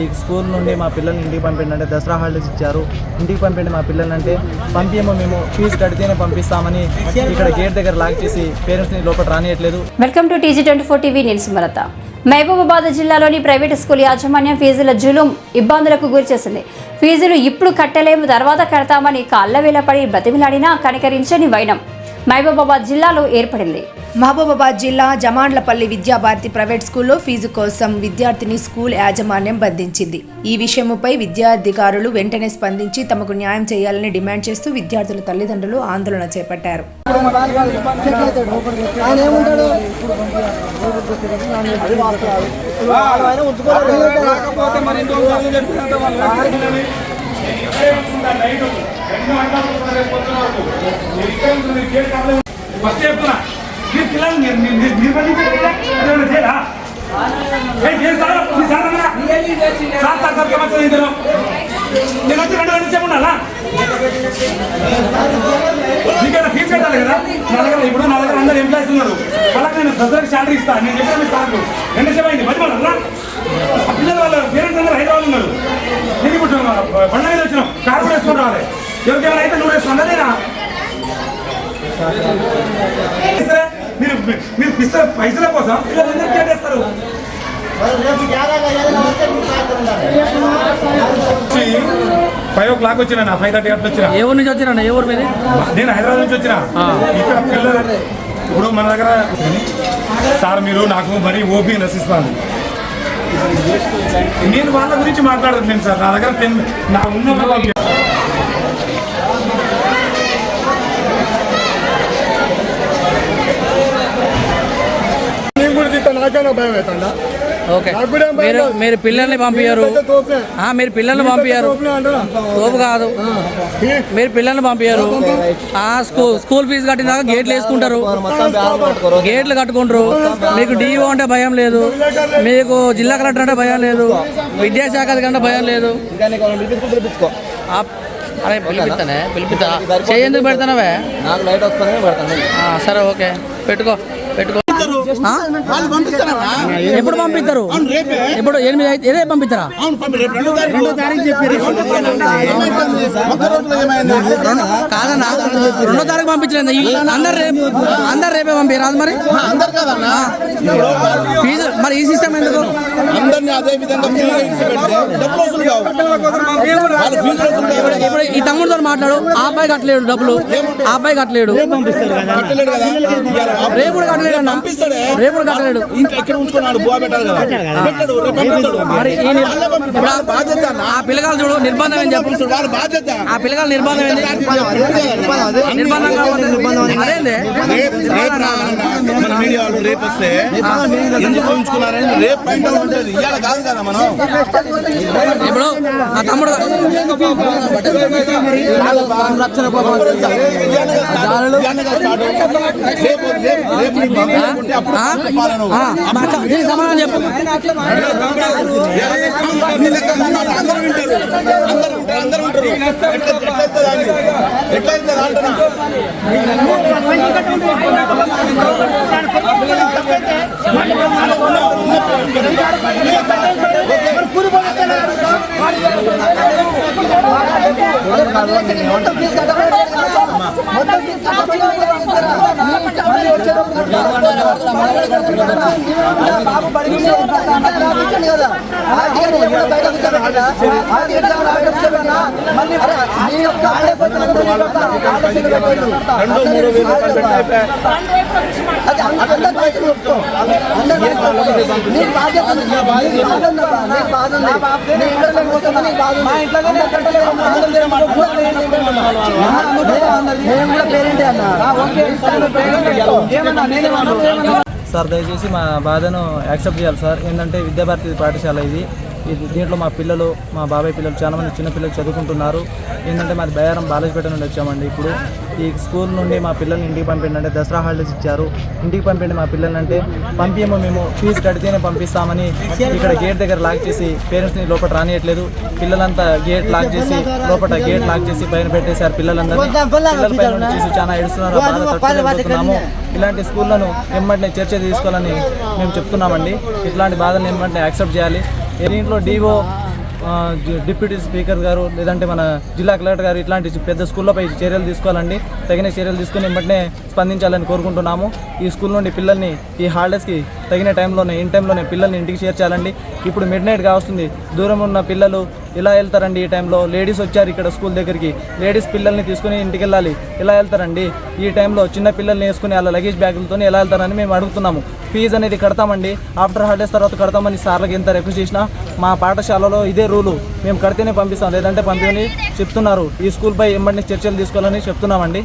ఈ స్కూల్ నుండి మా పిల్లల్ని ఇంటికి పంపిండి అంటే దసరా హాలిడేస్ ఇచ్చారు. ఇంటికి పంపిండి మా పిల్లల్ని అంటే పంపించమో మేము ఫీజు కడితేనే పంపిస్తామని ఇక్కడ గేట్ దగ్గర లాక్ చేసి పేరెంట్స్ని లోపల రానియట్లేదు. Welcome to TG twenty four TV నేను సుమలత. మహబూబాబాద్ జిల్లాలోని ప్రైవేట్ స్కూల్ యాజమాన్యం ఫీజుల జులుం ఇబ్బందులకు గురిచేసింది ఫీజులు ఇప్పుడు కట్టలేము తర్వాత కడతామని కాళ్ళ వేలపడి బ్రతిమిలాడినా కనికరించని వైనం. మహబూబాబాద్ జిల్లాలో ఏర్పడింది. మహబూబాబాద్ జిల్లా జమాండ్లపల్లి విద్యాభారతి ప్రైవేట్ స్కూల్లో ఫీజు కోసం విద్యార్థిని స్కూల్ యాజమాన్యం బంధించింది. ఈ విషయముపై విద్యాధికారులు వెంటనే స్పందించి తమకు న్యాయం చేయాలని డిమాండ్ చేస్తూ విద్యార్థుల తల్లిదండ్రులు ఆందోళన చేపట్టారు. ఫస్ట్ చెప్తున్నా. మీరు పిల్లలు నిర్వహించారు మీరు- సార్? సార్ సార్ సమస్య ఇద్దరు నేను వచ్చి రెండు గంటలు చెప్పుండాలా మీకైనా ఫీజు కట్టాలి కదా? నా దగ్గర ఇప్పుడు నా దగ్గర అందరు ఎంప్లాయీస్ ఉన్నారు. అలాగే నేను ప్రజలకు శాలరీ ఇస్తాను నేను చెప్పాను సార్లు సార్కు. రెండు సేపు అయింది. మధ్య వాళ్ళ పిల్లలు వాళ్ళ పేరెంట్స్ అందరూ హైదరాబాద్ ఉన్నారు. నేను ఇప్పుడు బండ మీద వచ్చినాం. కార్ కూడా వేసుకొని రావాలి. ఎవరికేమైనా అయితే నువ్వు వేసుకున్నా నేనా మీరు పిస్త పైసల కోసం పిల్లలందరూ కేటేస్తారు ఫైవ్ ఓ క్లాక్ వచ్చిన నా ఫైవ్ థర్టీ అట్లా వచ్చిన? ఏ ఊరు నుంచి వచ్చినా ఏ ఊరు మీది? నేను హైదరాబాద్ నుంచి వచ్చిన. ఇక్కడ పిల్లలు ఇప్పుడు మన దగ్గర సార్ మీరు నాకు మరీ ఓపీ నశిస్తాను నేను వాళ్ళ గురించి మాట్లాడట్లేదు సార్. నా దగ్గర టెన్ నా ఉన్న వాళ్ళకి నేను కూడా తింటా నాకైనా భయం అవుతుందా ఓకే. మీరు. మీరు పిల్లల్ని పంపించారు మీరు పిల్లల్ని పంపించారు? తోపు కాదు. మీరు పిల్లల్ని పంపించారు ఆ స్కూల్ స్కూల్ ఫీజు కట్టినాక గేట్లు వేసుకుంటారు. గేట్లు కట్టుకుంటారు. మీకు డిఓ అంటే భయం లేదు. మీకు జిల్లా కలెక్టర్ అంటే భయం లేదు. విద్యాశాఖ అధికారి భయం లేదు. అరే పిలిపిస్తానే పిలిపిస్తా చేయి ఎందుకు పెడతానవే? నాకు లైట్ వస్తుందని పెడతాను. ఆ, సరే ఓకే. పెట్టుకో. పెట్టుకో? ఎప్పుడు పంపిస్తారు? ఎప్పుడు ఎనిమిది అయితే ఇదే పంపిస్తారా? రెండు- కాదన్నా. రెండో తారీఖు పంపించలేదు? అందరు రేపు అందరు రేపే పంపించారు మరి? ఆ. ఫీజు మరి ఈ సిస్టమ్ ఎందుకు? అదే విధంగా ఈ తమ్ముడితో మాట్లాడు. ఆ అబ్బాయి కట్టలేడు డబ్బులు. ఆ అబ్బాయి కట్టలేడు. రేపు కట్టలేడు అన్న. రేపు కట్టలేడు. మరి. ఆ పిల్లగాలు చూడు నిర్బంధం ఏం చెప్పు? ఆ పిల్లగాల నిర్బంధం ఏంది? నిర్బంధం కాకపోతే అదేంది? మీడియా వాళ్ళు రేపు వస్తే ఎందుకు ఉంచుకున్నారని రేపు ఉంటుంది ఇవాళ కాదు కదా మనం ఇప్పుడు ఆ తమ్ముడు రేపు రేపు రేపు నీకు బాబు లేకుంటే అప్పుడు ఆ? పాలన ఆ, మా చ- దీనికి సమాధానం చెప్పు అందరూ వింటారు అందరూ ఉంటారు అందరూ ఉంటారు ఎట్లా ఎట్లా అవుతుంది అని ఎట్లా అవుతుంది సార్ దయచేసి మా బాధను యాక్సెప్ట్ చేయాలి సార్. ఏంటంటే విద్యాభారతి పాఠశాల ఇది. దీంట్లో మా పిల్లలు మా బాబాయ్ పిల్లలు చాలా మంది చిన్న పిల్లలు చదువుకుంటున్నారు. ఏంటంటే మాది బయారం బాలేజ్పేట నుండి వచ్చామండి ఇప్పుడు. ఈ స్కూల్ నుండి మా పిల్లల్ని ఇంటికి పంపిండి అంటే దసరా హాలిడేస్ ఇచ్చారు. ఇంటికి పంపిండి మా పిల్లల్ని అంటే పంపించమో మేము ఫీజు కడితేనే పంపిస్తామని ఇక్కడ గేట్ దగ్గర లాక్ చేసి పేరెంట్స్ని లోపల రానియట్లేదు. పిల్లలంతా గేట్ లాక్ చేసి లోపల గేట్ లాక్ చేసి పైన పెట్టేశారు పిల్లలందరూ పిల్లల పైన చూసి చాలా ఏడుస్తున్నారు ఆ బాధ తట్టుకోలేకపోతున్నాము ఇలాంటి స్కూళ్ళను వెంబడినే చర్చ తీసుకోవాలని మేము చెప్తున్నామండి. ఇట్లాంటి బాధలు వెంబడినే యాక్సెప్ట్ చేయాలి. దీంట్లో డివో డిప్యూటీ స్పీకర్ గారు లేదంటే మన జిల్లా కలెక్టర్ గారు ఇట్లాంటి పెద్ద స్కూళ్ళపై చర్యలు తీసుకోవాలండి. తగిన చర్యలు తీసుకుని వెంటనే స్పందించాలని కోరుకుంటున్నాము. ఈ స్కూల్ నుండి పిల్లల్ని ఈ హాలిడేస్కి తగిన టైంలోనే ఇన్ టైంలోనే పిల్లల్ని ఇంటికి చేర్చాలండి ఇప్పుడు మిడ్ నైట్గా వస్తుంది. దూరం ఉన్న పిల్లలు ఇలా వెళ్తారండి ఈ టైంలో. లేడీస్ వచ్చారు ఇక్కడ స్కూల్ దగ్గరికి. లేడీస్ పిల్లల్ని తీసుకుని ఇంటికి వెళ్ళాలి. ఇలా వెళ్తారండి. ఈ టైంలో చిన్న పిల్లల్ని వేసుకుని అలా లగేజ్ బ్యాగులతో ఎలా వెళ్తారని మేము అడుగుతున్నాము. ఫీజు అనేది కడతామండి. ఆఫ్టర్ హాలిడేస్ తర్వాత కడతామని సార్లకు ఎంత రిక్వెస్ట్ చేసినా మా పాఠశాలలో ఇదే రూలు. మేము కడితేనే పంపిస్తాం. లేదంటే పంపిణీ చెప్తున్నారు. ఈ స్కూల్పై ఎంబడిని చర్చలు తీసుకోవాలని చెప్తున్నామండి.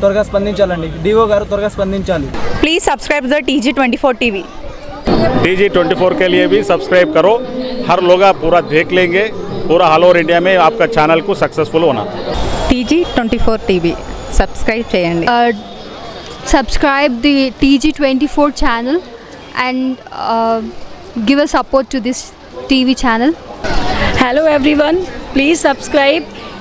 త్వరగా స్పందించాలండి డిఓ గారు త్వరగా స్పందించాలి Please subscribe the TG24 TV. T G twenty four के लिए भी सब्सक्राइब करो हर लोग आप पूरा देख लेंगे पूरा ऑल ओवर इंडिया में आपका चैनल को सक्सेसफुल होना TG24 TV. Subscribe చేయండి uh, subscribe the TG24 channel and uh, give a support to this TV channel. Hello everyone, please subscribe